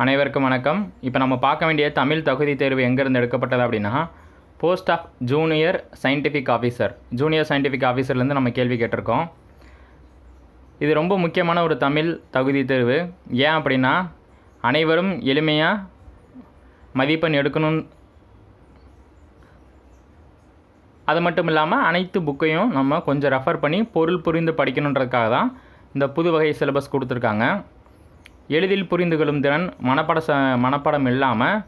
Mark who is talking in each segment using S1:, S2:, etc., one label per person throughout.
S1: அனைவருக்கும் வணக்கம். இப்போ நம்ம பார்க்க வேண்டிய தமிழ் தகுதி தேர்வு எங்கேருந்து எடுக்கப்பட்டது அப்படின்னா post of junior scientific officer junior scientific ஆஃபீஸர்லேருந்து நம்ம கேள்வி கேட்டிருக்கோம். இது ரொம்ப முக்கியமான ஒரு தமிழ் தகுதி தேர்வு. ஏன் அப்படின்னா அனைவரும் எளிமையாக மதிப்பெண் எடுக்கணும். அது மட்டும் இல்லாமல் அனைத்து புக்கையும் நம்ம கொஞ்சம் ரெஃபர் பண்ணி பொருள் புரிந்து படிக்கணுன்றதுக்காக தான் இந்த புது வகை சிலபஸ் கொடுத்துருக்காங்க. எளிதில் புரிந்து கொள்ளும் திறன் மனப்பட ச மனப்படம் இல்லாமல்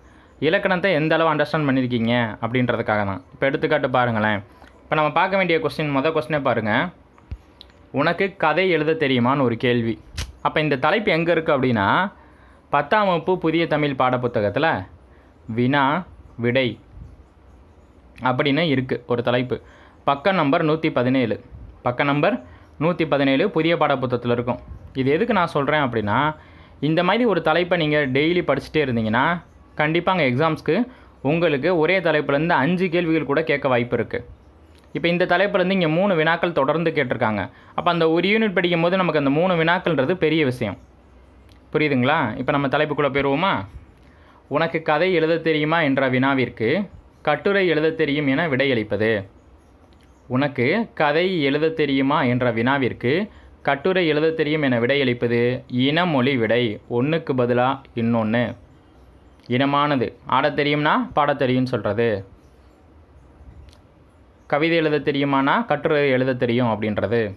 S1: இலக்கணத்தை எந்த அளவு அண்டர்ஸ்டாண்ட் பண்ணியிருக்கீங்க அப்படின்றதுக்காக தான் இப்போ எடுத்துக்காட்டு பாருங்களேன். இப்போ நம்ம பார்க்க வேண்டிய கொஸ்டின் மொதல் கொஸ்டினே பாருங்கள் உனக்கு கதை எழுத தெரியுமான்னு ஒரு கேள்வி. அப்போ இந்த தலைப்பு எங்கே இருக்குது அப்படின்னா பத்தாம் வகுப்பு புதிய தமிழ் பாடப்புத்தகத்தில் வினா விடை அப்படின்னு இருக்குது ஒரு தலைப்பு. பக்கம் நம்பர் நூற்றி பதினேழு. பக்கம் நம்பர் நூற்றி பதினேழு புதிய பாடப்புத்தகத்தில் இருக்கும். இது எதுக்கு நான் சொல்கிறேன் அப்படின்னா இந்த மாதிரி ஒரு தலைப்பை நீங்கள் டெய்லி படிச்சுட்டே இருந்தீங்கன்னா கண்டிப்பாக அங்கே எக்ஸாம்ஸ்க்கு உங்களுக்கு ஒரே தலைப்புலேருந்து அஞ்சு கேள்விகள் கூட கேட்க வாய்ப்பு இருக்குது இப்போ இந்த தலைப்புலேருந்து இங்கே மூணு வினாக்கள் தொடர்ந்து கேட்டிருக்காங்க. அப்போ அந்த ஒரு யூனிட் படிக்கும் போது நமக்கு அந்த மூணு வினாக்கள்ன்றது பெரிய விஷயம். புரியுதுங்களா? இப்போ நம்ம தலைப்புக்குள்ளே போயிடுவோமா உனக்கு கதை எழுத தெரியுமா என்ற வினாவிற்கு கட்டுரை எழுத தெரியும் என விடையளிப்பது. உனக்கு கதை எழுத தெரியுமா என்ற வினாவிற்கு கட்டுரை எழுத தெரியும் என விடையளிப்பது இனமொழி விடை. ஒன்றுக்கு பதிலாக இன்னொன்று இனமானது. ஆடத் தெரியும்னா பாட தெரியும்னு சொல்கிறது கவிதை எழுத தெரியுமானா கட்டுரை எழுத தெரியும் அப்படின்றது.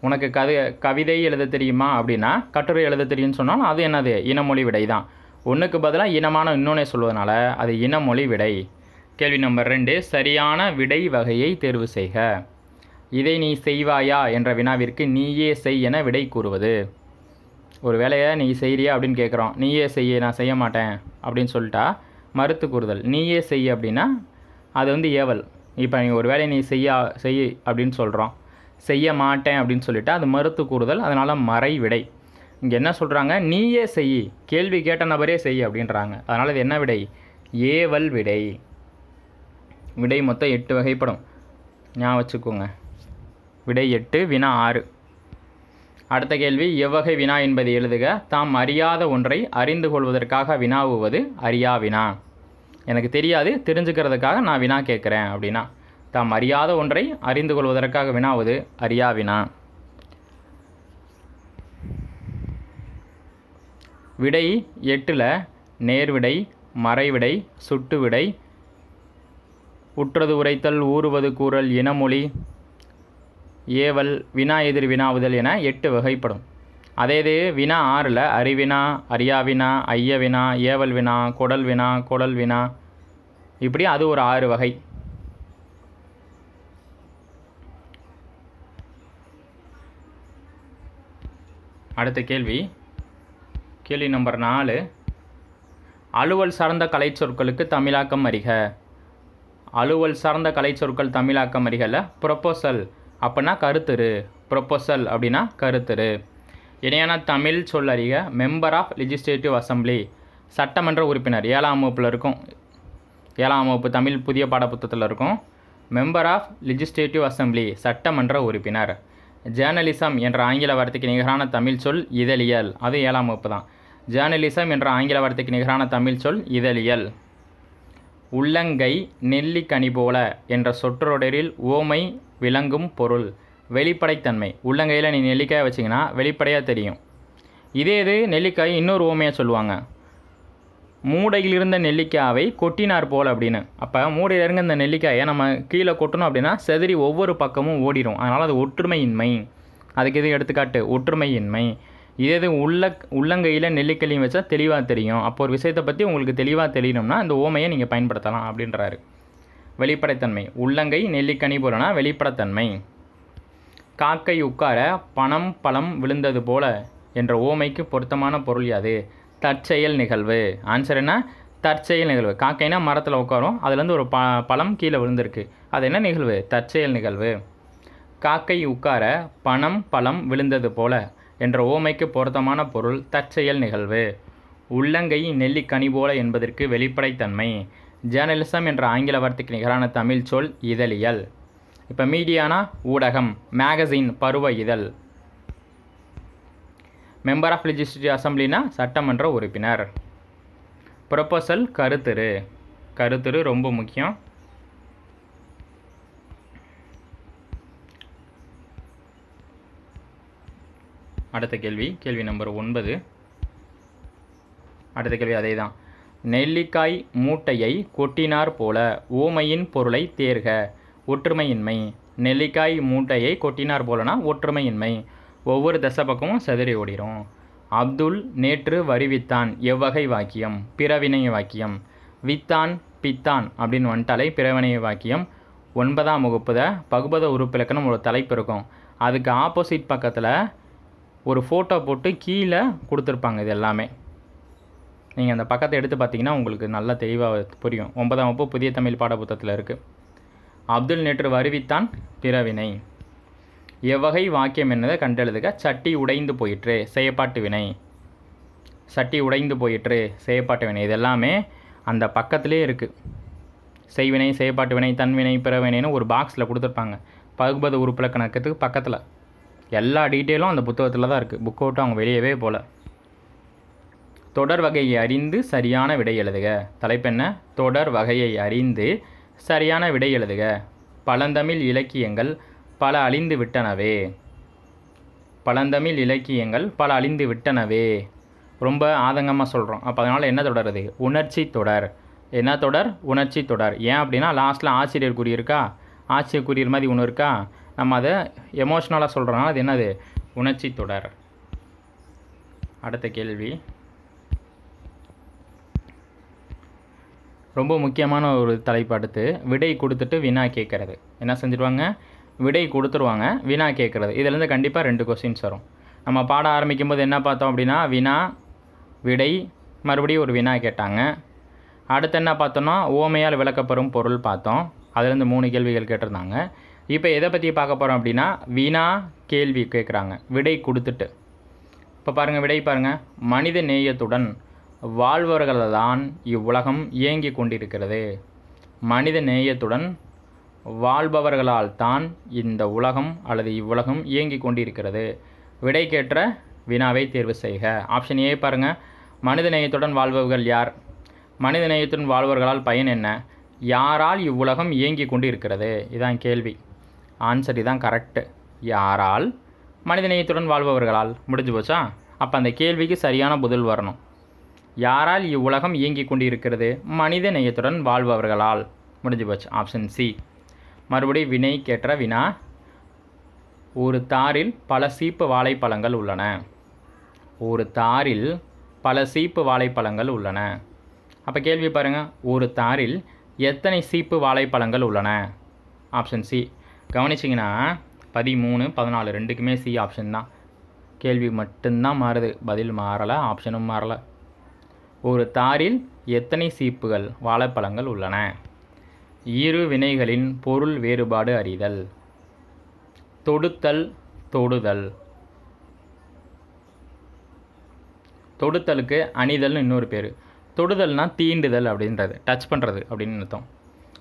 S1: உனக்கு கதை கவிதை எழுத தெரியுமா அப்படின்னா கட்டுரை எழுத தெரியும்னு சொன்னால் அது என்னது? இனமொழி விடை தான். ஒன்றுக்கு பதிலாக இனமான இன்னொன்னே சொல்வதனால அது இனமொழி விடை. கேள்வி நம்பர் ரெண்டு சரியான விடை வகையை தேர்வு செய்க. இதை நீ செய்வாயா என்ற வினாவிற்கு நீயே செய் என விடை கூறுவது. ஒரு வேலையை நீ செய்கிறியா அப்படின்னு கேட்குறோம் நீயே செய்ய நான் செய்ய மாட்டேன் அப்படின்னு சொல்லிட்டா மறுத்து கூறுதல். நீயே செய் அப்படின்னா அது வந்து ஏவல். இப்போ நீ ஒரு வேலையை நீ செய்ய செய் அப்படின்னு சொல்கிறோம் செய்ய மாட்டேன் அப்படின்னு சொல்லிட்டா அது மறுத்து கூறுதல். அதனால் மறை விடை இங்கே என்ன சொல்கிறாங்க நீயே செய். கேள்வி கேட்ட நபரே செய் அப்படின்றாங்க. அதனால் இது என்ன விடை? ஏவல் விடை. விடை மொத்தம் எட்டு வகைப்படும். ஞாபகம் வச்சுக்கோங்க. விடை எட்டு வினா ஆறு. அடுத்த கேள்வி எவ்வகை வினா என்பதை எழுதுக. தாம் அறியாத ஒன்றை அறிந்து கொள்வதற்காக வினாவுவது அறியா வினா. எனக்கு தெரியாது தெரிஞ்சுக்கிறதுக்காக நான் வினா கேட்குறேன் அப்படின்னா. தாம் அறியாத ஒன்றை அறிந்து கொள்வதற்காக வினாவது அறியா வினா. விடை எட்டில் நேர்விடை மறைவிடை சுட்டு விடை உற்றது உரைத்தல் ஊறுவது கூறல் இனமொழி ஏவல் வினா எதிர் வினாவுதல் என எட்டு வகைப்படும். அதே இது வினா ஆறில் அறிவினா அறியாவினா ஐய வினா ஏவல் வினா குடல் வினா குடல் வினா. இப்படி அது ஒரு ஆறு வகை. அடுத்த கேள்வி. கேள்வி நம்பர் நாலு. அலுவல் சார்ந்த கலைச்சொற்களுக்கு தமிழாக்கம் அறிக. அலுவல் சார்ந்த கலைச்சொற்கள் தமிழாக்கம் அறிகல ப்ரொப்போசல் அப்படின்னா கருத்துரு ப்ரொப்போசல் அப்படின்னா கருத்துரு. இணையான தமிழ் சொல் அறிக மெம்பர் ஆஃப் லெஜிஸ்லேட்டிவ் அசம்பிளி சட்டமன்ற உறுப்பினர் ஏழாம் வகுப்பில் இருக்கும். ஏழாம் வகுப்பு தமிழ் புதிய பாடப்புத்தகத்தில் இருக்கும். மெம்பர் ஆஃப் லெஜிஸ்லேட்டிவ் அசம்பிளி சட்டமன்ற உறுப்பினர். ஜேர்னலிசம் என்ற ஆங்கில வார்த்தைக்கு நிகரான தமிழ் சொல் இதழியல். அது ஏழாம் வகுப்பு தான். ஜேர்னலிசம் என்ற ஆங்கில வார்த்தைக்கு நிகரான தமிழ் சொல் இதழியல். உள்ளங்கை நெல்லிக்கனி போல என்ற சொற்றொடரில் ஓமை விளங்கும் பொருள். வெளிப்படைத்தன்மை. உள்ளங்கையில் நீ நெல்லிக்காயை வச்சிங்கன்னா வெளிப்படையாக தெரியும். இதே இது நெல்லிக்காய் இன்னொரு ஓமையாக சொல்லுவாங்க. மூடையில் இருந்த நெல்லிக்காவை கொட்டினார் போல் அப்படின்னு. அப்போ மூடையில் இருந்த இந்த நெல்லிக்காயை நம்ம கீழே கொட்டணும் அப்படின்னா செதறி ஒவ்வொரு பக்கமும் ஓடிடும் அதனால் அது ஒற்றுமையின்மை. அதுக்கு இது எடுத்துக்காட்டு? ஒற்றுமையின்மை. இதே இது உள்ள உள்ளங்கையில் நெல்லிக்கல்லையும் வச்சா தெளிவாக தெரியும். அப்போ ஒரு விஷயத்தை பற்றி உங்களுக்கு தெளிவாக தெரியணும்னா இந்த ஓமையை நீங்கள் பயன்படுத்தலாம் அப்படின்றாரு. வெளிப்படைத்தன்மை. உள்ளங்கை நெல்லிக்கனி போலனா வெளிப்படைத்தன்மை. காக்கை உட்கார பணம் பழம் விழுந்தது போல என்ற ஓமைக்கு பொருத்தமான பொருள் யாது? தற்செயல் நிகழ்வு. ஆன்சர் என்ன? தற்செயல் நிகழ்வு. காக்கைனா மரத்தில் உட்காரும். அதுலேருந்து ஒரு ப பழம் கீழே விழுந்திருக்கு. அது என்ன நிகழ்வு? தற்செயல் நிகழ்வு. காக்கை உட்கார பணம் பழம் விழுந்தது போல என்ற ஓமைக்கு பொருத்தமான பொருள் தற்செயல் நிகழ்வு. உள்ளங்கை நெல்லிக்கனி போல என்பதற்கு வெளிப்படைத்தன்மை. ஜேர்னலிசம் என்ற ஆங்கில வார்த்தைக்கு நிகரான தமிழ் சொல் இதழியல். இப்போ மீடியானா ஊடகம் மேகசின் பருவ இதழ். மெம்பர் ஆஃப் லெஜிஸ்லேட்டிவ் அசம்பிளினா சட்டமன்ற உறுப்பினர். ப்ரொபோசல் கருத்துரு. கருத்துரு ரொம்ப முக்கியம். அடுத்த கேள்வி கேள்வி நம்பர் ஒன்பது. அடுத்த கேள்வி அதே தான் நெல்லிக்காய் மூட்டையை கொட்டினார் போல ஊமையின் பொருளை தேர்க. ஒற்றுமையின்மை. நெல்லிக்காய் மூட்டையை கொட்டினார் போலனா ஒற்றுமையின்மை. ஒவ்வொரு தசை பக்கமும் செதறி ஓடிரும். அப்துல் நேற்று வருவித்தான் எவ்வகை வாக்கியம் பிறவினை வாக்கியம். வித்தான் பித்தான் அப்படின்னு வந்துட்டாலே பிறவினை வாக்கியம். ஒன்பதாம் வகுப்புத பகுபத உறுப்பிலக்கணம் ஒரு தலைப்பு இருக்கும். அதுக்கு ஆப்போசிட் பக்கத்தில் ஒரு ஃபோட்டோ போட்டு கீழே கொடுத்துருப்பாங்க இது எல்லாமே. நீங்கள் அந்த பக்கத்தை எடுத்து பார்த்தீங்கன்னா உங்களுக்கு நல்லா தெளிவாக புரியும். ஒன்பதாம் வகுப்பு புதிய தமிழ் பாடப்புத்தகத்தில் இருக்குது அப்துல் நேற்று வருவித்தான் பிறவினை. எவ்வகை வாக்கியம் என்னதை கண்டெழுதுக சட்டி உடைந்து போயிற்று செயப்பாட்டு வினை. சட்டி உடைந்து போயிற்று செயப்பாட்டு வினை. இது எல்லாமே அந்த பக்கத்துலேயே இருக்குது செய்வினை செயப்பாட்டு வினை தன்வினை பிறவினைன்னு ஒரு பாக்ஸில் கொடுத்துருப்பாங்க. பகுபத உறுப்பில் கணக்கத்துக்கு பக்கத்தில். எல்லா டீட்டெயிலும் அந்த புத்தகத்தில் தான் இருக்குது புக் அவுட்டு அவங்க வெளியவே போகல தொடர் வகையை அறிந்து சரியான விடை எழுதுக. தலைப்பென்ன தொடர் வகையை அறிந்து சரியான விடை எழுதுக. பழந்தமிழ் இலக்கியங்கள் பல அழிந்து விட்டனவே. பழந்தமிழ் இலக்கியங்கள் பல அழிந்து விட்டனவே. ரொம்ப ஆதங்கமாக சொல்கிறோம் அப்போ அதனால் என்ன தொடர் அது உணர்ச்சி தொடர். என்ன தொடர்? உணர்ச்சி தொடர். ஏன் அப்படின்னா லாஸ்ட்டில் ஆசிரியர் குறி இருக்கா? ஆசிரியர் குறியர் மாதிரி ஒன்று இருக்கா? நம்ம அதை எமோஷ்னலாக சொல்கிறோம்னா அது என்னது? உணர்ச்சி தொடர். அடுத்த கேள்வி. ரொம்ப முக்கியமான ஒரு தலைப்படுத்து விடை கொடுத்துட்டு வினா கேட்குறது. என்ன செஞ்சுருவாங்க? விடை கொடுத்துருவாங்க வினா கேட்குறது. இதுலேருந்து கண்டிப்பாக ரெண்டு கொஸ்டின்ஸ் வரும். நம்ம பாட ஆரம்பிக்கும் போது என்ன பார்த்தோம் அப்படின்னா வினா விடை மறுபடியும் ஒரு வினா கேட்டாங்க. அடுத்து என்ன பார்த்தோன்னா ஓமையால் விளக்கப்பெறும் பொருள் பார்த்தோம். அதுலேருந்து மூணு கேள்விகள் கேட்டிருந்தாங்க. இப்போ எதை பற்றி பார்க்க போகிறோம் அப்படின்னா வினா கேள்வி கேட்குறாங்க. விடை கொடுத்துட்டு. இப்போ பாருங்கள் விடை பாருங்கள் மனித நேயத்துடன் வாழ்பவர்கள்தான் இவ்வுலகம் இயங்கி கொண்டிருக்கிறது. மனித நேயத்துடன் வாழ்பவர்களால் தான் இந்த உலகம் அல்லது இவ்வுலகம் இயங்கி கொண்டிருக்கிறது. விடைக்கேற்ற வினாவை தேர்வு செய்க. ஆப்ஷன் ஏ பாருங்கள் மனித நேயத்துடன் வாழ்பவர்கள் யார்? மனித நேயத்துடன் வாழ்பவர்களால் பயன் என்ன? யாரால் இவ்வுலகம் இயங்கி கொண்டு இருக்கிறது இதான் கேள்வி. ஆன்சர் இதான் கரெக்டு யாரால்? மனித நேயத்துடன் வாழ்பவர்களால். முடிஞ்சு போச்சா? அப்போ அந்த கேள்விக்கு சரியான பதில் வரணும். யாரால் இவ்வுலகம் இயங்கி கொண்டு இருக்கிறது மனித நேயத்துடன் வாழ்பவர்களால். முடிஞ்சு போச்சு. ஆப்ஷன் சி மறுபடி வினை கேட்ட வினா. ஒரு தாரில் பல சீப்பு வாழைப்பழங்கள் உள்ளன. ஒரு தாரில் பல சீப்பு வாழைப்பழங்கள் உள்ளன. அப்போ கேள்வி பாருங்கள் ஒரு தாரில் எத்தனை சீப்பு வாழைப்பழங்கள் உள்ளன? ஆப்ஷன் சி கவனிச்சிங்கன்னா பதிமூணு பதினாலு ரெண்டுக்குமே சி ஆப்ஷன் தான். கேள்வி மட்டும்தான் மாறுது. பதில் மாறலை ஆப்ஷனும் மாறலை. ஒரு தாரில் எத்தனை சீப்புகள் வாழைப்பழங்கள் உள்ளன? இரு வினைகளின் பொருள் வேறுபாடு அறிதல். தொடுத்தல் தொடுதல். தொடுத்தலுக்கு அணிதல்னு இன்னொரு பேர். தொடுதல்னால் தீண்டுதல் அப்படின்றது டச் பண்ணுறது அப்படின்னு அர்த்தம்.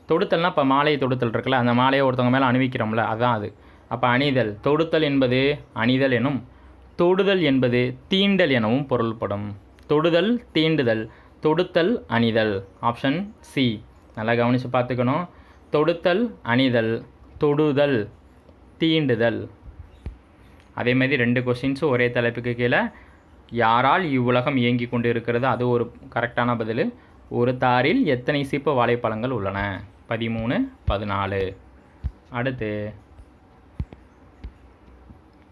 S1: தொடுத்தல்னால் இப்போ மாலையை தொடுத்தல் இருக்குல்ல அந்த மாலையை ஒருத்தவங்க மேலே அணிவிக்கிறோம்ல அதுதான் அது. அப்போ அணிதல் தொடுத்தல் என்பது அணிதல் எனும் தொடுதல் என்பது தீண்டல் எனவும் பொருள்படும். தொடுதல் தீண்டுதல். தொடுத்தல் அணிதல். ஆப்ஷன் சி நல்லா கவனித்து பார்த்துக்கணும். தொடுத்தல் அணிதல். தொடுதல் தீண்டுதல். அதே மாதிரி ரெண்டு கொஸ்டின்ஸும் ஒரே தலைப்புக்கு கீழே. யாரால் இவ்வுலகம் இயங்கி கொண்டு இருக்கிறது அது ஒரு கரெக்டான பதில். ஒரு தாரில் எத்தனை சீப்பு வாழைப்பழங்கள் உள்ளன? பதிமூணு பதினாலு. அடுத்து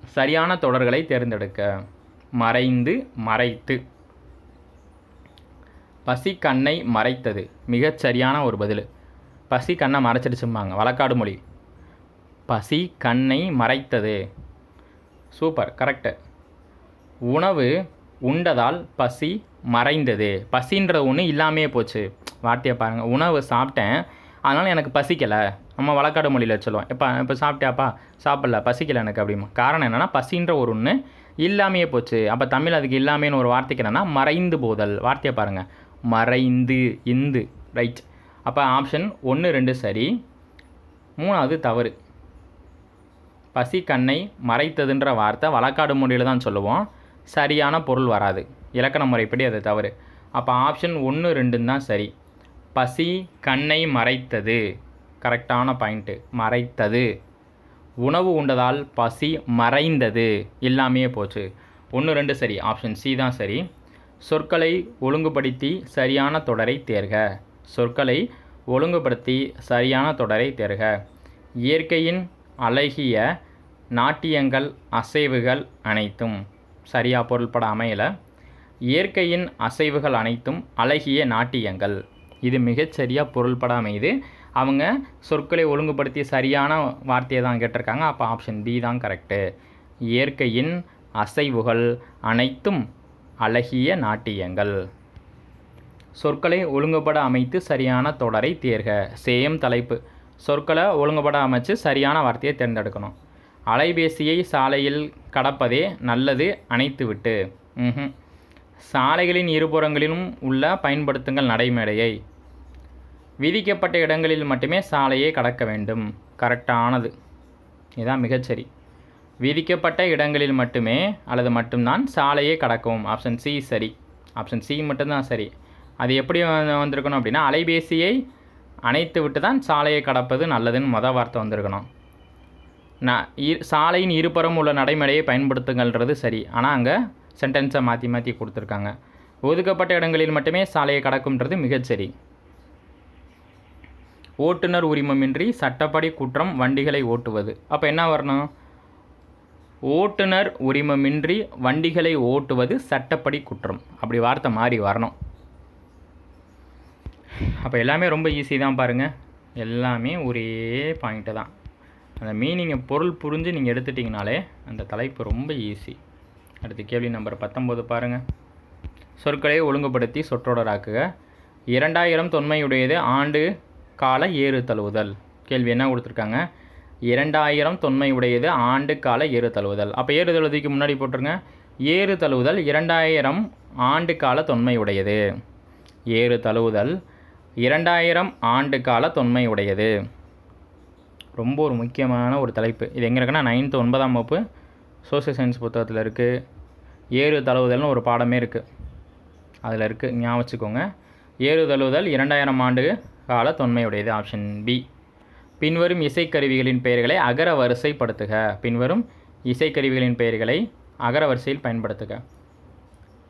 S1: சரியான தொடர்களை தேர்ந்தெடுக்க. மறைந்து மறைத்து. பசி கண்ணை மறைத்தது. மிகச் சரியான ஒரு பதில். பசி கண்ணை மறைச்சிடுச்சும்பாங்க வழக்காடு மொழி. பசி கண்ணை மறைத்தது. சூப்பர் கரெக்டு உணவு உண்டதால் பசி மறைந்தது. பசின்ற ஒன்று இல்லாமையே போச்சு. வார்த்தையை பாருங்கள் உணவு சாப்பிட்டேன் அதனால் எனக்கு பசிக்கலை. நம்ம வழக்காடு மொழியில் சொல்லுவோம் இப்போ இப்போ சாப்பிட்டியாப்பா? சாப்பிடல பசிக்கலை எனக்கு அப்படிமா. காரணம் என்னென்னா பசின்ற ஒரு ஒன்று இல்லாமையே போச்சு. அப்போ தமிழ் அதுக்கு இல்லாமேன்னு ஒரு வார்த்தைக்கு என்னென்னா மறைந்து போதல். வார்த்தையை பாருங்கள் மறைந்து இந்து. ரைட் அப்போ ஆப்ஷன் ஒன்று ரெண்டு சரி. மூணாவது தவறு. பசி கண்ணை மறைத்ததுன்ற வார்த்தை வழக்காடு மொழியில் தான் சொல்லுவோம். சரியான பொருள் வராது. இலக்கண முறைப்படி அது தவறு. அப்போ ஆப்ஷன் ஒன்று ரெண்டுன்னு தான் சரி. பசி கண்ணை மறைத்தது. கரெக்டான பாயிண்ட்டு மறைத்தது. உணவு உண்டதால் பசி மறைந்தது. இல்லாமையே போச்சு. ஒன்று ரெண்டு சரி. ஆப்ஷன் சி தான் சரி. சொற்களை ஒழுங்குபடுத்தி சரியான தொடரை தேர்க. சொற்களை ஒழுங்குபடுத்தி சரியான தொடரை தேர்க. இயற்கையின் அழகிய நாட்டியங்கள் அசைவுகள் அனைத்தும் சரியா பொருள்பட அமையல இயற்கையின் அசைவுகள் அனைத்தும் அழகிய நாட்டியங்கள். இது மிகச்சரியாக பொருள்பட அமையுது அவங்க சொற்களை ஒழுங்குபடுத்தி சரியான வார்த்தையை தான் கேட்டிருக்காங்க. அப்போ ஆப்ஷன் பி தான் கரெக்டு இயற்கையின் அசைவுகள் அனைத்தும் அழகிய நாட்டியங்கள். சொற்களை ஒழுங்குபட அமைத்து சரியான தொடரை தேர்க. சேம் தலைப்பு. சொற்களை ஒழுங்குபட அமைச்சு சரியான வார்த்தையை தேர்ந்தெடுக்கணும். அலைபேசியை சாலையில் கடப்பதே நல்லது அணைத்துவிட்டு. ம்ஹும். சாலைகளின் இருபுறங்களிலும் உள்ள பயன்படுத்துங்கள் நடைமேடையை. விதிக்கப்பட்ட இடங்களில் மட்டுமே சாலையை கடக்க வேண்டும். கரெக்டானது. இதுதான் மிகச்சரி. விதிக்கப்பட்ட இடங்களில் மட்டுமே அல்லது மட்டும்தான் சாலையை கடக்கவும் ஆப்ஷன் சி சரி. ஆப்ஷன் சி மட்டும்தான் சரி. அது எப்படி வந்திருக்கணும் அப்படின்னா அலைபேசியை அணைத்து விட்டு தான் சாலையை கடப்பது நல்லதுன்னு மொதல் வார்த்தை வந்திருக்கணும். நான் இ- சாலையின் இருபுறம் உள்ள நடைமுறையை பயன்படுத்துங்கள்ன்றது சரி. ஆனால் அங்கே சென்டென்ஸை மாற்றி மாற்றி கொடுத்துருக்காங்க. ஒதுக்கப்பட்ட இடங்களில் மட்டுமே சாலையை கடக்கும்ன்றது மிகச்சரி ஓட்டுநர் உரிமமின்றி சட்டப்படி குற்றம் வண்டிகளை ஓட்டுவது. அப்போ என்ன வரணும்? ஓட்டுநர் உரிமமின்றி வண்டிகளை ஓட்டுவது சட்டப்படி குற்றம். அப்படி வார்த்தை மாறி வரணும். அப்போ எல்லாமே ரொம்ப ஈஸி தான் பாருங்கள் எல்லாமே ஒரே பாயிண்ட்டு தான். அந்த மீனிங்கை பொருள் புரிஞ்சு நீங்கள் எடுத்துட்டிங்கனாலே அந்த தலைப்பு ரொம்ப ஈஸி அடுத்து கேள்வி நம்பர் பத்தொம்போது பாருங்கள் சொற்களை ஒழுங்குபடுத்தி சொற்றொடராக்குக இரண்டாயிரம் தொன்மையுடையது ஆண்டு கால ஏறு தழுவுதல். கேள்வி என்ன கொடுத்துருக்காங்க? இரண்டாயிரம் தொன்மையுடையது ஆண்டு கால ஏறு தழுவுதல் அப்போ ஏறு தழுவுதிக்கு முன்னாடி போட்டுருங்க. ஏறு தழுவுதல் இரண்டாயிரம் ஆண்டு கால தொன்மையுடையது. ஏறு தழுவுதல் இரண்டாயிரம் ஆண்டு கால தொன்மையுடையது. ரொம்ப ஒரு முக்கியமான ஒரு தலைப்பு. இது எங்கே இருக்குன்னா நைன்த்து ஒன்பதாம் வகுப்பு சோசியல் சயின்ஸ் புத்தகத்தில் இருக்குது ஏறு தழுவுதல்னு ஒரு பாடமே இருக்குது அதில் இருக்குது ஞாபகம் வச்சுக்கோங்க. ஏறு தழுவுதல் இரண்டாயிரம் ஆண்டு கால தொன்மையுடையது. Option B. பின்வரும் இசைக்கருவிகளின் பெயர்களை அகர வரிசைப்படுத்துக. பின்வரும் இசைக்கருவிகளின் பெயர்களை அகர வரிசையில் பயன்படுத்துக.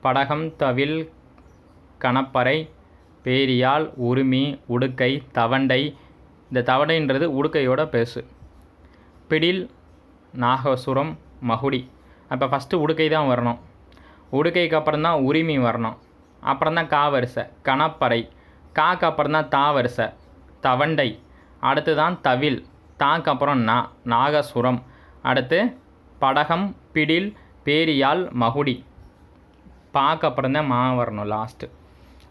S1: படகம் தவில் கணப்பறை பேரியால் உருமி உடுக்கை தவண்டை. இந்த தவடைன்றது உடுக்கையோட பேசு. பிடில் நாகசுரம் மகுடி. அப்போ ஃபஸ்ட்டு உடுக்கை தான் வரணும். உடுக்கைக்கு அப்புறம் தான் உரிமை வரணும். அப்புறம் தான் கா வரிசை. கணப்பறை. காக்கு அப்புறம் தான் தா வரிசை. தவண்டை. அடுத்து தான் தவில் தாக்கு அப்புறம் நா நாகசுரம். அடுத்து படகம் பிடில் பேரியால் மகுடி. பாக்கு அப்புறம் தான் மா வரணும் லாஸ்ட்டு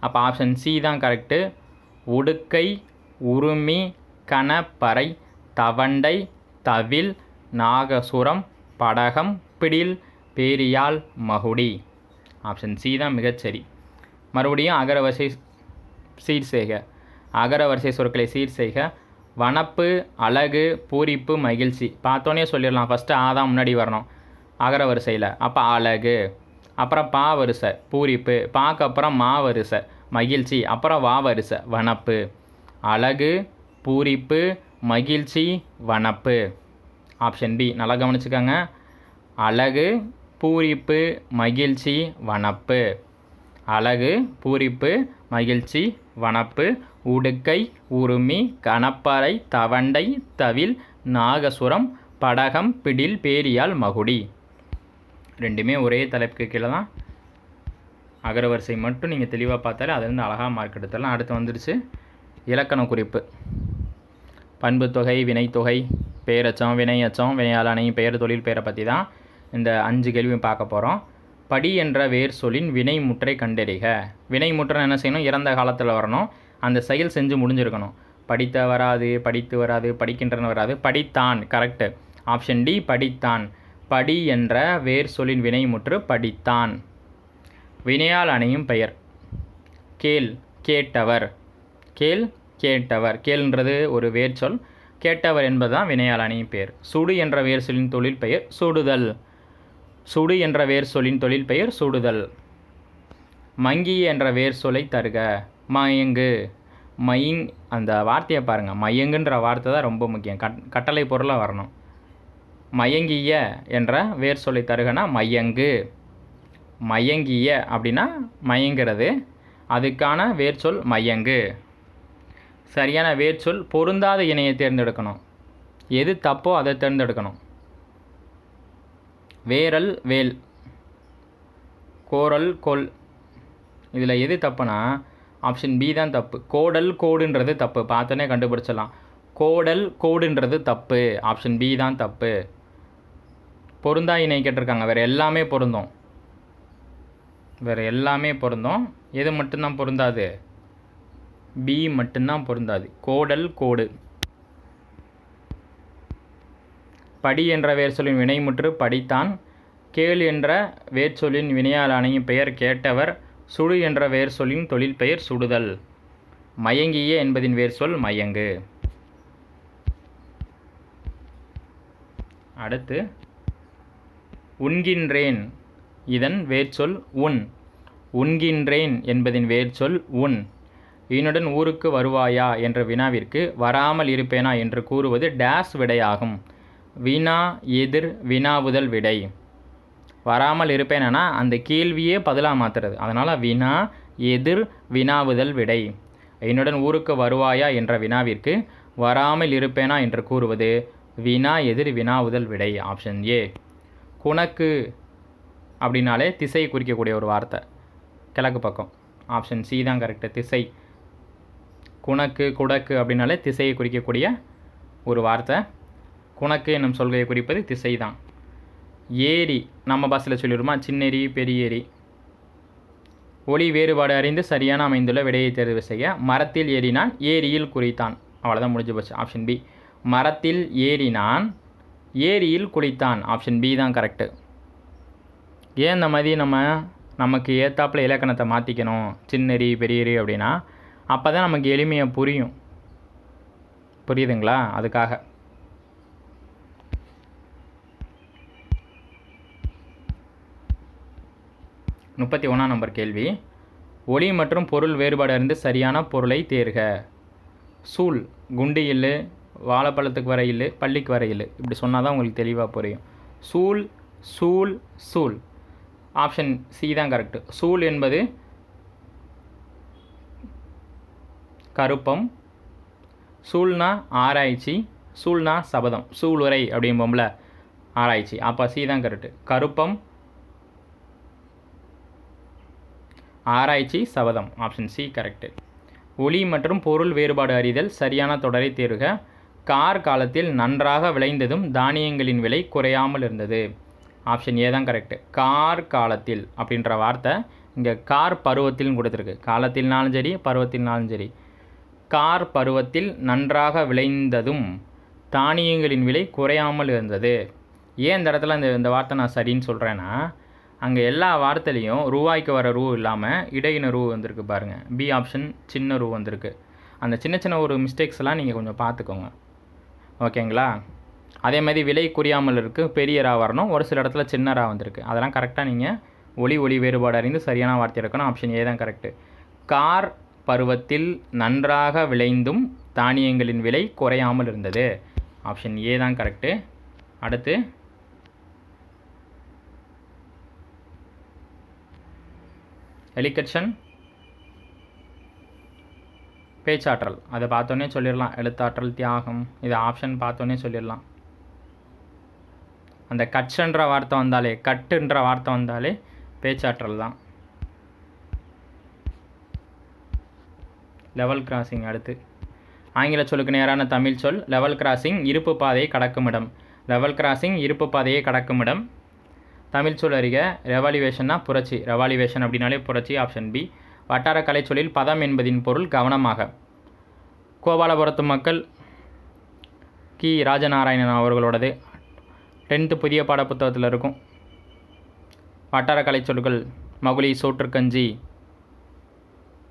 S1: அப்போ ஆப்ஷன் சி தான் கரெக்டு உடுக்கை உருமி கணப்பறை தவண்டை தவில் நாகசுரம் படகம் பிடில் பேரியால் மகுடி. ஆப்ஷன் சி தான் மிகச்சரி மறுபடியும் அகரவரிசை சீர் செய்க. அகரவரிசை சொற்களை சீர் செய்க. வனப்பு அழகு பூரிப்பு மகிழ்ச்சி. பார்த்தோன்னே சொல்லிடலாம். ஃபஸ்ட்டு ஆ தான் முன்னாடி வரணும். அகரவரிசையில் அப்போ அழகு. அப்புறம் பா வரிசை பூரிப்பு. பாக்கு அப்புறம் மா வரிசை மகிழ்ச்சி. அப்புறம் வா வரிசை வனப்பு. அழகு பூரிப்பு மகிழ்ச்சி வனப்பு. ஆப்ஷன் பி நல்லா கவனிச்சுக்கோங்க. அழகு பூரிப்பு மகிழ்ச்சி வனப்பு. அழகு பூரிப்பு மகிழ்ச்சி வனப்பு உடுக்கை உருமி கணப்பறை தவண்டை தவில் நாகசுரம் படகம் பிடில் பேரியால் மகுடி. ரெண்டுமே ஒரே தலைப்புக்கு கீழே தான் அகரவரிசை மட்டும் நீங்கள் தெளிவாக பார்த்தாலே அதுலேருந்து அழகாக மார்க் எடுத்துடலாம். அடுத்து வந்துடுச்சு இலக்கண குறிப்பு. பண்புத்தொகை வினைத்தொகை பெயரச்சம் வினையச்சம் வினையாளனை பெயர் தொழில் பெயரை பற்றி தான் இந்த அஞ்சு கேள்வியும் பார்க்க போகிறோம் படி என்ற வேர் சொல்லின் வினைமுற்றை கண்டறிக. வினைமுற்றை என்ன செய்யணும்? இறந்த காலத்தில் வரணும். அந்த செயல் செஞ்சு முடிஞ்சிருக்கணும். படித்த வராது படித்து வராது படிக்கின்றன வராது படித்தான். கரெக்டு ஆப்ஷன் டி படித்தான். படி என்ற வேர் சொல்லின் வினைமுற்று படித்தான். வினையால் அணையும் பெயர். கேள் கேட்டவர். கேள் கேட்டவர். கேள்ன்றது ஒரு வேர்ச்சொல் கேட்டவர் என்பதுதான் வினையால் அணையும் பெயர். சுடு என்ற வேர் சொல்லின் தொழில் பெயர் சுடுதல். சுடு என்ற வேர் சொல்லின் தொழில் பெயர் சுடுதல். மங்கி என்ற வேர் சொல்லை தருக. மயங்கு. மயிங் அந்த வார்த்தையை பாருங்கள் மயங்குன்ற வார்த்தை தான் ரொம்ப முக்கியம். கட் கட்டளை பொருளாக வரணும். மயங்கிய என்ற வேர் சொல்லை தருகனா மயங்கு. மயங்கிய அப்படின்னா மயங்கிறது. அதுக்கான வேர்ச்சொல் மயங்கு. சரியான வேர்ச்சொல் பொருந்தாத இணையை தேர்ந்தெடுக்கணும். எது தப்போ அதை தேர்ந்தெடுக்கணும். வேரல் வேல். கோரல் கொல். இதில் எது தப்புனா ஆப்ஷன் பி தான் தப்பு. கோடல் கோடுன்றது தப்பு. பார்த்தோன்னே கண்டுபிடிச்சிடலாம். கோடல் கோடுன்றது தப்பு. ஆப்ஷன் பி தான் தப்பு. பொருந்தா இணை கேட்டிருக்காங்க. வேறு எல்லாமே பொருந்தும். வேறு எல்லாமே பொருந்தும். எது மட்டும்தான் பொருந்தாது? பி மட்டும்தான் பொருந்தாது. கோடல் கோடு. படி என்ற வேர்ச்சொல்லின் வினைமுற்று படித்தான். கேள் என்ற வேர்ச்சொல்லின் வினையால் அணையும் பெயர் கேட்டவர் சுடு என்ற வேர்ச்சொல்லின் தொழில் பெயர் சுடுதல். மயங்கிய என்பதின் வேர்ச்சொல் மயங்கு. அடுத்து உண்கின்றேன் இதன் வேர்ச்சொல் உன். உண்கின்றேன் என்பதின் வேர்ச்சொல் உன். என்னுடன் ஊருக்கு வருவாயா என்ற வினாவிற்கு வராமல் இருப்பேனா என்று கூறுவது டேஸ் விடையாகும். வினா எதிர் வினாவுதல் விடை. வராமல் இருப்பேனா அந்த கேள்வியே பதிலாக மாற்றுறது அதனால் வினா எதிர் வினாவுதல் விடை. என்னுடன் ஊருக்கு வருவாயா என்ற வினாவிற்கு வராமல் இருப்பேனா என்று கூறுவது வினா எதிர் வினாவுதல் விடை ஆப்ஷன் ஏ. குணக்கு அப்படின்னாலே திசையை குறிக்கக்கூடிய ஒரு வார்த்தை. கிழக்கு பக்கம். ஆப்ஷன் சி தான் கரெக்டு திசை. குணக்கு குடக்கு அப்படின்னாலே திசையை குறிக்கக்கூடிய ஒரு வார்த்தை. குணக்கு என்னும் சொல்கையை குறிப்பது திசை தான் ஏரி நம்ம பஸ்ஸில் சொல்லிடுமா சின்னேரி பெரியேரி. ஒளி வேறுபாடு அறிந்து சரியான அமைந்துள்ள விடையை தேர்வு செய்ய மரத்தில் ஏறினான் ஏரியில் குறித்தான் அவ்வளோதான் முடிஞ்சு போச்சு. ஆப்ஷன் பி மரத்தில் ஏறினான் ஏரியில் குளித்தான். ஆப்ஷன் பி தான் கரெக்டு ஏன் இந்த மாதிரி நம்ம நமக்கு ஏத்தாப்பில் இலக்கணத்தை மாற்றிக்கணும் சின்னரி பெரியரி அப்படின்னா அப்போ தான் நமக்கு எளிமையாக புரியும். புரியுதுங்களா? அதுக்காக. முப்பத்தி ஒன்றாம் நம்பர் கேள்வி. ஒளி மற்றும் பொருள் வேறுபாடு அறிந்து சரியான பொருளை தேர்க. சூல் குண்டு இல்லு வாழைப்பழத்துக்கு வர இல்லு பள்ளிக்கு வர இல்லு. இப்படி சொன்னால் தான் உங்களுக்கு தெளிவாக புரியும். சூல் சூல் சூல். ஆப்ஷன் சி தான் கரெக்டு சூல் என்பது கருப்பம். சூழ்னா ஆராய்ச்சி சூழ்னா சபதம். சூளுரை அப்படிம்போம்ல ஆராய்ச்சி. அப்போ சி தான் கரெக்டு கருப்பம் ஆராய்ச்சி சபதம் ஆப்ஷன் சி கரெக்டு ஒளி மற்றும் பொருள் வேறுபாடு அறிதல் சரியான தொடரை தேர்க. கார் காலத்தில் நன்றாக விளைந்ததும் தானியங்களின் விலை குறையாமல் இருந்தது. ஆப்ஷன் ஏ தான் கரெக்டு கார் காலத்தில் அப்படின்ற வார்த்தை இங்கே கார் பருவத்திலும் கொடுத்துருக்கு. காலத்தில்னாலும் சரி பருவத்தில்னாலும் சரி. கார் பருவத்தில் நன்றாக விளைந்ததும் தானியங்களின் விலை குறையாமல் இருந்தது. ஏன் இந்த இடத்துல இந்த இந்த வார்த்தை நான் சரின்னு சொல்கிறேன்னா அங்கே எல்லா வார்த்தையிலையும் ரூவாய்க்கு வர ரூ இல்லாமல் இடையின ரூ வந்திருக்கு பாருங்கள் பி ஆப்ஷன் சின்ன ரூ வந்திருக்கு. அந்த சின்ன சின்ன ஒரு மிஸ்டேக்ஸ்லாம் நீங்கள் கொஞ்சம் பார்த்துக்கோங்க. ஓகேங்களா அதே மாதிரி விலை குறியாமல் இருக்குது பெரிய ரா வரணும் ஒரு சில இடத்துல சின்ன ரா வந்திருக்கு. அதெல்லாம் கரெக்டாக நீங்கள் ஒளி ஒளி வேறுபாடு அறிந்து சரியான வார்த்தை இருக்கணும் ஆப்ஷன் ஏ தான் கரெக்டு கார் பருவத்தில் நன்றாக விளைந்தும் தானியங்களின் விலை குறையாமல் இருந்தது. ஆப்ஷன் ஏ தான் கரெக்டு அடுத்து எலிகட்சன் பேச்சாற்றல். அதை பார்த்தோன்னே சொல்லிடலாம். எழுத்தாற்றல் தியாகம். இது ஆப்ஷன் பார்த்தோன்னே சொல்லிடலாம். அந்த கட்சன்ற வார்த்தை வந்தாலே கட்டுன்ற வார்த்தை வந்தாலே பேச்சாற்றல் தான். லெவல் கிராசிங் அடுத்து. ஆங்கில சொல்லுக்கு நேரான தமிழ் சொல் லெவல் கிராசிங் இருப்பு பாதையை கடக்குமிடம் லெவல் கிராசிங் இருப்பு பாதையை கடக்கும் இடம். தமிழ் சொல் அறிக. ரெவாலிவேஷன்னா புரட்சி. ரெவாலிவேஷன் அப்படின்னாலே புரட்சி ஆப்ஷன் பி வட்டார கலைச்சொல்லில் பதம் என்பதின் பொருள் கவனமாக. கோபாலபுரத்து மக்கள் கி. ராஜநாராயணன் அவர்களோடது. டென்த்து புதிய பாடப்புத்தகத்தில் இருக்கும். வட்டார கலைச்சொற்கள் மகுளி சோற்றுக்கஞ்சி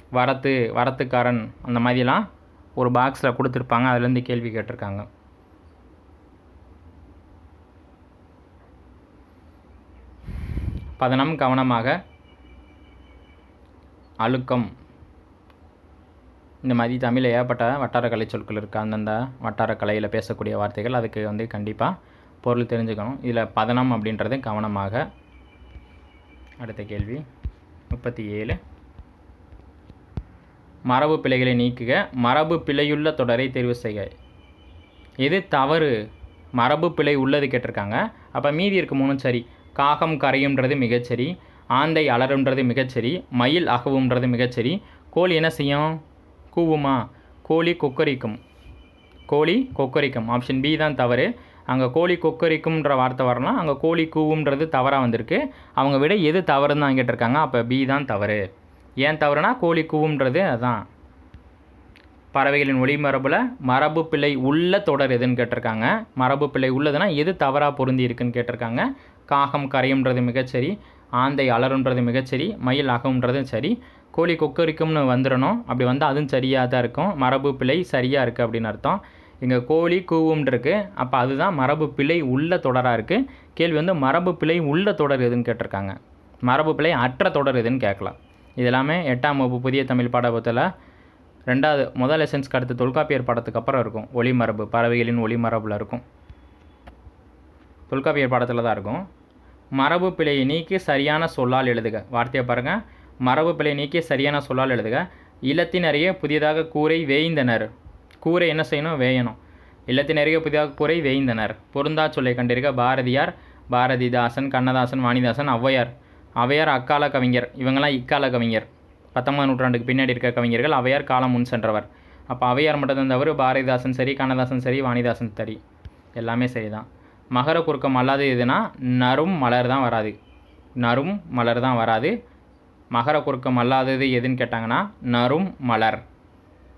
S1: வரத்து வரத்துக்காரன் அந்த மாதிரிலாம் ஒரு பாக்ஸில் கொடுத்துருப்பாங்க. அதுலேருந்து கேள்வி கேட்டிருக்காங்க. பதனம் கவனமாக. அழுக்கம். இந்த மாதிரி தமிழில் ஏகப்பட்ட வட்டார கலை சொற்கள் இருக்குது அந்தந்த வட்டார கலையில் பேசக்கூடிய வார்த்தைகள் அதுக்கு வந்து கண்டிப்பாக பொருள் தெரிஞ்சுக்கணும். இதில் பதனம் அப்படின்றது கவனமாக. அடுத்த கேள்வி. முப்பத்தி ஏழு. மரபு பிழைகளை நீக்குக மரபு பிழையுள்ள தொடரை தேர்வு செய்க. எது தவறு? மரபு பிழை உள்ளது கேட்டிருக்காங்க. அப்போ மீதி இருக்க மூணும் சரி. காகம் கரையும்ன்றது மிகச்சரி ஆந்தை அலறுன்றது மிகச்சரி மயில் அகவும்ன்றது மிகச்சரி. கோழி என்ன செய்யும்? கூவுமா? கோழி கொக்கரிக்கும். கோழி கொக்கரிக்கும். ஆப்ஷன் பி தான் தவறு. அங்கே கோழி கொக்கரிக்கும்ன்ற வார்த்தை வரலாம் அங்கே கோழி கூவும்ன்றது தவறாக வந்திருக்கு. அவங்க விட எது தவறுன்னு தான் கேட்டிருக்காங்க. அப்போ பி தான் தவறு. ஏன் தவறுனா கோழி கூவும்ன்றது அதான். பறவைகளின் ஒளிமரபில் மரபு பிள்ளை உள்ள தொடர் எதுன்னு கேட்டிருக்காங்க. மரபு பிள்ளை உள்ளதுன்னா எது தவறாக பொருந்தி இருக்குன்னு கேட்டிருக்காங்க. காகம் கரையும்ன்றது மிகச்சரி ஆந்தை அலறுன்றது மிகச்சரி மயில் அகம்ன்றதும் சரி. கோழி கொக்கரிக்கும்னு வந்துடணும் அப்படி வந்தால் அதுவும் சரியாக தான் இருக்கும். மரபு பிழை சரியாக இருக்குது அப்படின்னு அர்த்தம். இங்கே கோழி கூவும்ன்றிருக்கு அப்போ அதுதான் மரபு பிழை உள்ள தொடராக இருக்குது கேள்வி வந்து மரபு பிழை உள்ள தொடர் எதுன்னு கேட்டிருக்காங்க. மரபு பிழை அற்ற தொடர் எதுன்னு கேட்கலாம். இது எல்லாமே எட்டாம் வகுப்பு புதிய தமிழ் பாடபத்தில் ரெண்டாவது முதல் லெசன்ஸ்க்கு அடுத்து தொல்காப்பியர் பாடத்துக்கு அப்புறம் இருக்கும். ஒளிமரபு பறவைகளின் ஒளிமரபில் இருக்கும். தொல்காப்பியர் பாடத்தில் தான் இருக்கும். மரபு பிழையை நீக்கி சரியான சொல்லால் எழுதுக. வார்த்தையை பாருங்கள் மரபு பிழை நீக்கி சரியான சொல்லால் எழுதுக. இல்லத்தினரையே புதியதாக கூரை வேய்ந்தனர். கூரை என்ன செய்யணும்? வேயணும். இல்லத்தினரையே புதிதாக கூரை வேய்ந்தனர். பொருந்தா சொல்லை கண்டிருக்க பாரதியார் பாரதிதாசன் கண்ணதாசன் வாணிதாசன் ஔவையார். ஔவையார் அக்கால கவிஞர். இவங்கெல்லாம் இக்கால கவிஞர். பத்தொன்பதாம் நூற்றாண்டுக்கு பின்னாடி இருக்க கவிஞர்கள் ஔவையார் காலம் முன் சென்றவர். அப்போ ஔவையார் மட்டும் தவிர பாரதிதாசன் சரி கண்ணதாசன் சரி வாணிதாசன் சரி. எல்லாமே சரிதான். மகர குறுக்கம் அல்லாத எதுனா நரும் மலர் தான் வராது. நரும் மலர் தான் வராது. மகர குறுக்கம் அல்லாதது எதுன்னு கேட்டாங்கன்னா நரும் மலர்.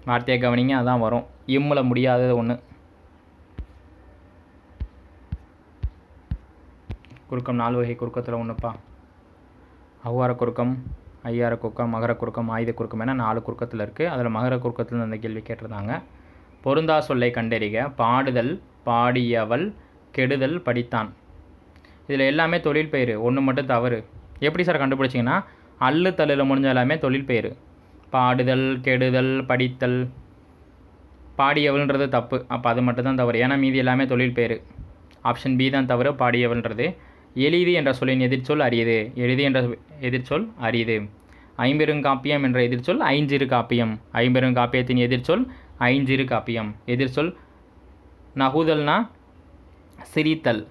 S1: வார்த்தையை கவனிங்க அதான் வரும். இம்முல முடியாதது ஒன்று குறுக்கம் நாலு வகை குறுக்கத்தில் ஒன்றுப்பா அவ்வார குறுக்கம் ஐயார குறுக்கம் மகர குறுக்கம் ஆயுத குறுக்கம் என நாலு குறுக்கத்தில் இருக்குது அதில் மகர குறுக்கத்தில் அந்த கேள்வி கேட்டிருந்தாங்க. பொருந்தா சொல்லை கண்டறிக. பாடுதல் பாடியவள் கெடுதல் படித்தான். இதில் எல்லாமே தொழில் பெயர். ஒன்று மட்டும் தவறு. எப்படி சார் கண்டுபிடிச்சிங்கன்னா அல்லு தள்ளில் முடிஞ்ச எல்லாமே தொழில் பெயர். பாடுதல் கெடுதல் படித்தல். பாடியவள்ன்றது தப்பு. அப்போ அது மட்டும் தான் தவறு. ஏன்னா மீதி எல்லாமே தொழில் பெயர். ஆப்ஷன் பி தான் தவறு. பாடியவள்ன்றது. எளிது என்ற சொல்லின் எதிர்ச்சொல் அரியது. எளிது என்ற எதிர்ச்சொல் அரியது. ஐம்பெருங்காப்பியம் என்ற எதிர்ச்சொல் ஐஞ்சிறு காப்பியம். ஐம்பெருங்காப்பியத்தின் எதிர்ச்சொல் ஐஞ்சிறு காப்பியம். எதிர்ச்சொல் நகுதல்னா சிரித்தல்.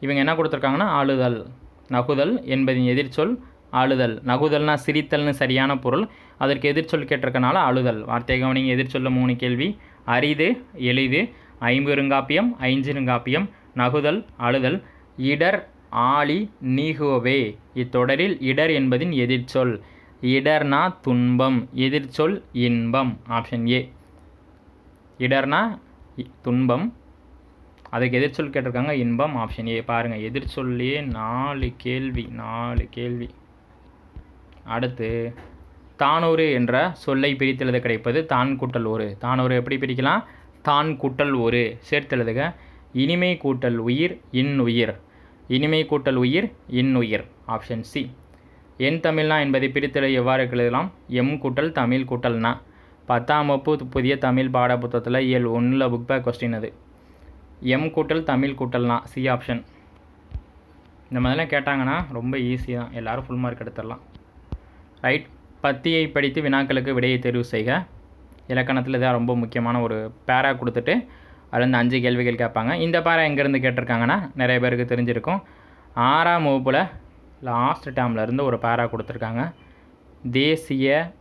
S1: இவங்க என்ன கொடுத்துருக்காங்கன்னா ஆளுதல். நகுதல் என்பதின் எதிர்ச்சொல் ஆளுதல். நகுதல்னா சிரித்தல்னு சரியான பொருள். அதற்கு எதிர்ச்சொல் கேட்டிருக்கனால அழுதல் வார்த்தை கவனிங்க எதிர்ச்சொல்ல மூணு கேள்வி. அரிது எளிது. ஐம்பெருங்காப்பியம் ஐஞ்சிருங்காப்பியம் நகுதல் அழுதல் இடர் ஆளி நீகுவே. இத்தொடரில் இடர் என்பதின் எதிர்ச்சொல். இடர்னா துன்பம் எதிர்ச்சொல் இன்பம். Option A. இடர்னா துன்பம் அதுக்கு எதிர்ச்சொல் கேட்டிருக்காங்க இன்பம் ஆப்ஷன் ஏ பாருங்கள் எதிர்ச்சொல்லையே நாலு கேள்வி நாலு கேள்வி. அடுத்து தானூறு என்ற சொல்லை பிரித்தெழுத கிடைப்பது தான் கூட்டல் ஒரு. தானூறு எப்படி பிரிக்கலாம்? தான் கூட்டல் ஒரு. சேர்த்தெழுதுக இனிமை கூட்டல் உயிர் இன் உயிர். இனிமை கூட்டல் உயிர் இன் உயிர். ஆப்ஷன் சி என் தமிழ்னா என்பதை பிரித்தெழு எவ்வாறு எழுதலாம்? எம் கூட்டல் தமிழ் கூட்டல்னா. பத்தாம் வகுப்பு புதிய தமிழ் பாட புத்தகத்தில் இயல் ஒன்றில் புக் பேக் கொஸ்டின் அது. எம் கூட்டல் தமிழ் கூட்டல்னா சி ஆப்ஷன் இந்த மாதிரிலாம் கேட்டாங்கன்னா ரொம்ப ஈஸி தான். எல்லோரும் ஃபுல் மார்க் எடுத்துடலாம். ரைட் பத்தியை படித்து வினாக்களுக்கு விடையை தேர்வு செய்க. இலக்கணத்தில் இதான் ரொம்ப முக்கியமான ஒரு பேரா கொடுத்துட்டு அதுலேருந்து அஞ்சு கேள்விகள் கேட்பாங்க. இந்த பேரா எங்கேருந்து கேட்டிருக்காங்கன்னா நிறைய பேருக்கு தெரிஞ்சிருக்கும். ஆறாம் வகுப்பில் லாஸ்ட் டேர்மில் இருந்து ஒரு பேரா கொடுத்துருக்காங்க. தேசிய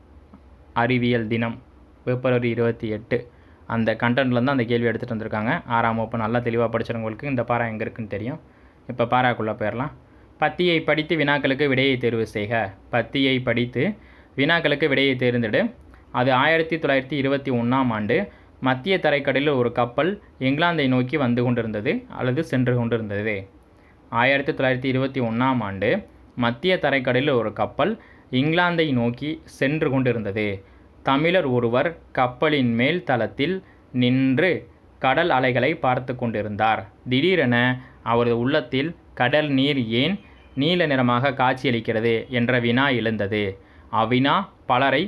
S1: அறிவியல் தினம் பிப்ரவரி இருபத்தி எட்டு. அந்த கண்டென்ட்லேருந்து அந்த கேள்வி எடுத்துகிட்டு வந்திருக்காங்க. ஆறாம் வகுப்பு நல்லா தெளிவாக படிச்சவங்களுக்கு இந்த பாரா எங்கே இருக்குன்னு தெரியும். இப்போ பாராக்குள்ளே போயிடலாம் பத்தியை படித்து வினாக்களுக்கு விடையை தேர்வு செய்க. பத்தியை படித்து வினாக்களுக்கு விடையை தேர்ந்தெடு. அது ஆயிரத்தி தொள்ளாயிரத்தி இருபத்தி ஒன்றாம் ஆண்டு மத்திய தரைக்கடலில் ஒரு கப்பல் இங்கிலாந்தை நோக்கி வந்து கொண்டிருந்தது அல்லது சென்று கொண்டிருந்தது. ஆயிரத்தி தொள்ளாயிரத்தி இருபத்தி ஒன்றாம் ஆண்டு மத்திய தரைக்கடலில் ஒரு கப்பல் இங்கிலாந்தை நோக்கி சென்று கொண்டிருந்தது. தமிழர் ஒருவர் கப்பலின் மேல் தளத்தில் நின்று கடல் அலைகளை பார்த்து கொண்டிருந்தார். திடீரென அவரது உள்ளத்தில் கடல் நீர் ஏன் நீல நிறமாக காட்சியளிக்கிறது? என்ற வினா எழுந்தது. அவ்வினா பலரை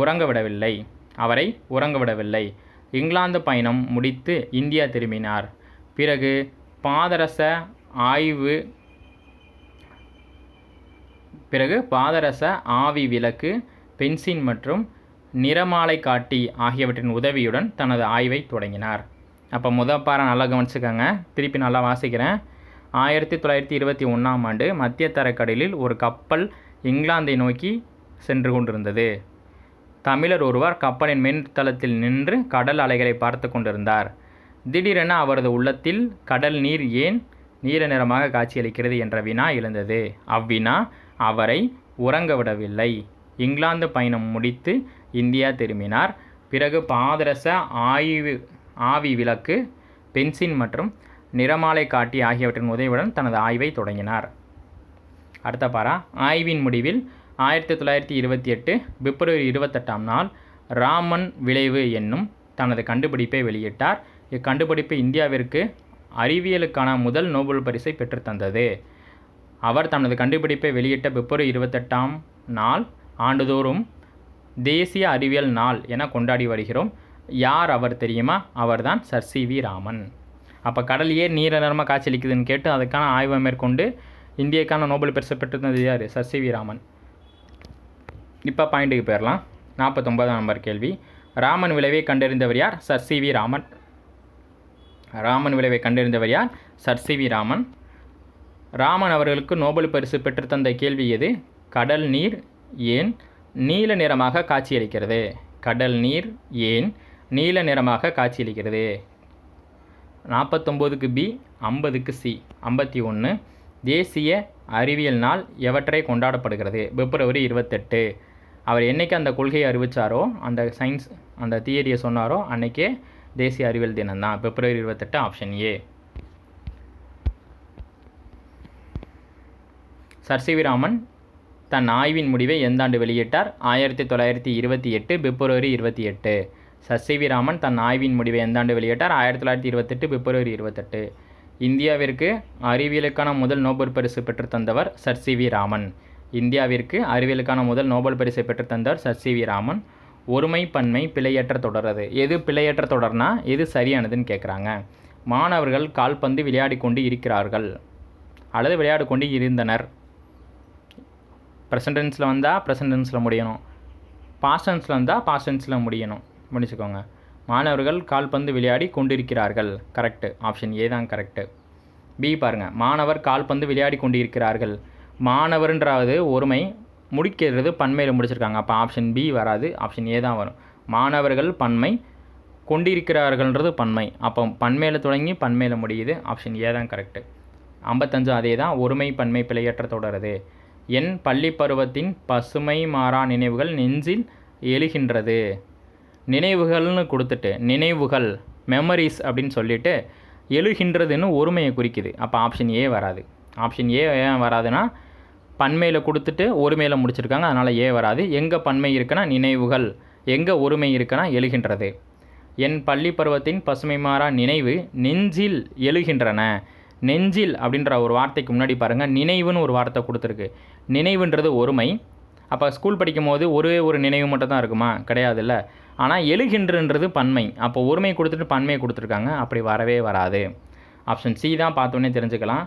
S1: உறங்கவிடவில்லை. அவரை உறங்கவிடவில்லை. இங்கிலாந்து பயணம் முடித்து இந்தியா திரும்பினார். பிறகு பாதரச ஆய்வு பிறகு பாதரச ஆவி விளக்கு பென்சின் மற்றும் நிறமாலை காட்டி ஆகியவற்றின் உதவியுடன் தனது ஆய்வை தொடங்கினார். அப்போ முதல் பாறை நல்லா கவனிச்சுக்கோங்க. திருப்பி நல்லா வாசிக்கிறேன். ஆயிரத்தி தொள்ளாயிரத்தி இருபத்தி ஒன்றாம் ஆண்டு மத்திய தரக்கடலில் ஒரு கப்பல் இங்கிலாந்தை நோக்கி சென்று கொண்டிருந்தது. தமிழர் ஒருவர் கப்பலின் மேன்தளத்தில் நின்று கடல் அலைகளை பார்த்து கொண்டிருந்தார். திடீரென அவரது உள்ளத்தில் கடல் நீர் ஏன் நீல நிறமாக காட்சியளிக்கிறது? என்ற வினா எழுந்தது. அவ்வினா அவரை உறங்க விடவில்லை. இங்கிலாந்து பயணம் முடித்து இந்தியா திரும்பினார். பிறகு பாதரச ஆய்வு ஆவி விளக்கு பென்சின் மற்றும் நிறமாலை காட்டி ஆகியவற்றின் உதவியுடன் தனது ஆய்வை தொடங்கினார். அடுத்த பாரா ஆய்வின் முடிவில் ஆயிரத்தி தொள்ளாயிரத்தி இருபத்தி எட்டு பிப்ரவரி இருபத்தெட்டாம் நாள் ராமன் விளைவு என்னும் தனது கண்டுபிடிப்பை வெளியிட்டார். இக்கண்டுபிடிப்பு இந்தியாவிற்கு அறிவியலுக்கான முதல் நோபல் பரிசை பெற்றுத்தந்தது அவர் தனது கண்டுபிடிப்பை வெளியிட்ட பிப்ரவரி இருபத்தெட்டாம் நாள் ஆண்டுதோறும் தேசிய அறிவியல் நாள் என கொண்டாடி வருகிறோம். யார் அவர் தெரியுமா? அவர்தான் சர் சி வி ராமன். அப்போ கடலையே நீர நிறமாக காட்சியளிக்குதுன்னு கேட்டு அதுக்கான ஆய்வை மேற்கொண்டு இந்தியாக்கான நோபல் பரிசு பெற்றிருந்தது யார்? Sir C V Raman. இப்போ பாயிண்ட்டுக்கு போயிடலாம் நாற்பத்தொம்பதாம் நம்பர் கேள்வி. ராமன் விளைவை கண்டறிந்தவர் யார்? Sir C V Raman. Raman விளைவை கண்டறிந்தவர் யார்? Sir C V Raman. Raman அவர்களுக்கு நோபல் பரிசு பெற்றுத்தந்த கேள்வி எது? கடல் நீர் ஏன் நீல நிறமாக காட்சியளிக்கிறது. கடல் நீர் ஏன் நீல நிறமாக காட்சியளிக்கிறது? நாற்பத்தொம்போதுக்கு பி ஐம்பதுக்கு சி ஐம்பத்தி ஒன்று தேசிய அறிவியல் நாள் எவற்றை கொண்டாடப்படுகிறது? பிப்ரவரி இருபத்தெட்டு. அவர் என்னைக்கு அந்த கொள்கையை அறிவித்தாரோ அந்த சயின்ஸ் அந்த தியரியை சொன்னாரோ அன்னைக்கே தேசிய அறிவியல் தினம் தான் பிப்ரவரி இருபத்தெட்டு ஆப்ஷன் ஏ. சர் சி தன் ஆய்வின் முடிவை எந்த ஆண்டு வெளியிட்டார்? ஆயிரத்தி தொள்ளாயிரத்தி இருபத்தி எட்டு பிப்ரவரி இருபத்தி எட்டு. சசிவிராமன் ராமன் தன் ஆய்வின் முடிவை எந்த ஆண்டு வெளியிட்டார்? ஆயிரத்தி தொள்ளாயிரத்தி இருபத்தெட்டு பிப்ரவரி இருபத்தெட்டு. இந்தியாவிற்கு அறிவியலுக்கான முதல் நோபல் பரிசு பெற்று தந்தவர் சர் சி வி ராமன் இந்தியாவிற்கு அறிவியலுக்கான முதல் நோபல் பரிசை பெற்று தந்தவர் சர் சி வி ராமன் ஒருமை பன்மை பிழையற்ற தொடர்றது எது பிழையற்ற தொடர்னா எது சரியானதுன்னு கேட்குறாங்க மாணவர்கள் கால்பந்து விளையாடி கொண்டு இருக்கிறார்கள். அல்லது விளையாடி கொண்டு இருந்தனர். ப்ரெசன்டென்ஸில் வந்தால் ப்ரெசன்டென்ஸில் முடியணும். பாஸ்டன்ஸில் வந்தால் பாஸ்டன்ஸில் முடியணும். முடிச்சுக்கோங்க. மாணவர்கள் கால்பந்து விளையாடி கொண்டிருக்கிறார்கள். கரெக்டு ஆப்ஷன் ஏ தான் கரெக்டு பி பாருங்கள் மாணவர் கால்பந்து விளையாடி கொண்டிருக்கிறார்கள். மாணவர்ன்றாவது ஒருமை முடிக்கிறது பன்மையில் முடிச்சிருக்காங்க. அப்போ ஆப்ஷன் பி வராது. ஆப்ஷன் ஏ தான் வரும். மாணவர்கள் பன்மை கொண்டிருக்கிறார்கள்ன்றது பன்மை. அப்போ பன்மையில் தொடங்கி பன்மையில் முடியுது. ஆப்ஷன் ஏ தான் கரெக்டு ஐம்பத்தஞ்சு அதே தான். ஒருமை பன்மை பிழையற்ற தொடருது. என் பள்ளி பருவத்தின் பசுமை மாறா நினைவுகள் நெஞ்சில் எழுகின்றது. நினைவுகள்னு கொடுத்துட்டு நினைவுகள் மெமரிஸ் அப்படின்னு சொல்லிட்டு எழுகின்றதுன்னு ஒருமையை குறிக்குது. அப்போ ஆப்ஷன் ஏ வராது. ஆப்ஷன் ஏ ஏன் வராதுன்னா பன்மையில் கொடுத்துட்டு ஒருமையில் முடிச்சிருக்காங்க அதனால் ஏ வராது. எங்கே பன்மை இருக்குன்னா நினைவுகள் எங்கே ஒருமை இருக்குன்னா எழுகின்றது. என் பள்ளி பருவத்தின் பசுமை மாறா நினைவு நெஞ்சில் எழுகின்றன. நெஞ்சில் அப்படின்ற ஒரு வார்த்தைக்கு முன்னாடி பாருங்கள் நினைவுன்னு ஒரு வார்த்தை கொடுத்துருக்கு. நினைவுன்றது ஒருமை. அப்போ ஸ்கூல் படிக்கும் போது ஒரே ஒரு நினைவு மட்டும் தான் இருக்குமா? கிடையாதுல்ல. ஆனால் எழுகின்றன்றது பன்மை. அப்போ ஒருமை கொடுத்துட்டு பன்மை கொடுத்துருக்காங்க. அப்படி வரவே வராது. ஆப்ஷன் சி தான் பார்த்தோன்னே தெரிஞ்சுக்கலாம்.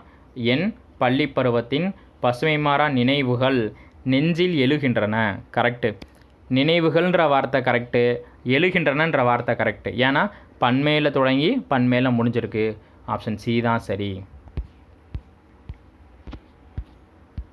S1: என் பள்ளி பருவத்தின் பசுமை மாறா நினைவுகள் நெஞ்சில் எழுகின்றன. கரெக்டு நினைவுகள்ன்ற வார்த்தை கரெக்டு எழுகின்றனன்ற வார்த்தை கரெக்டு ஏன்னா பன்மையில் தொடங்கி பன்மையில் முடிஞ்சிருக்கு. ஆப்ஷன் சி தான் சரி.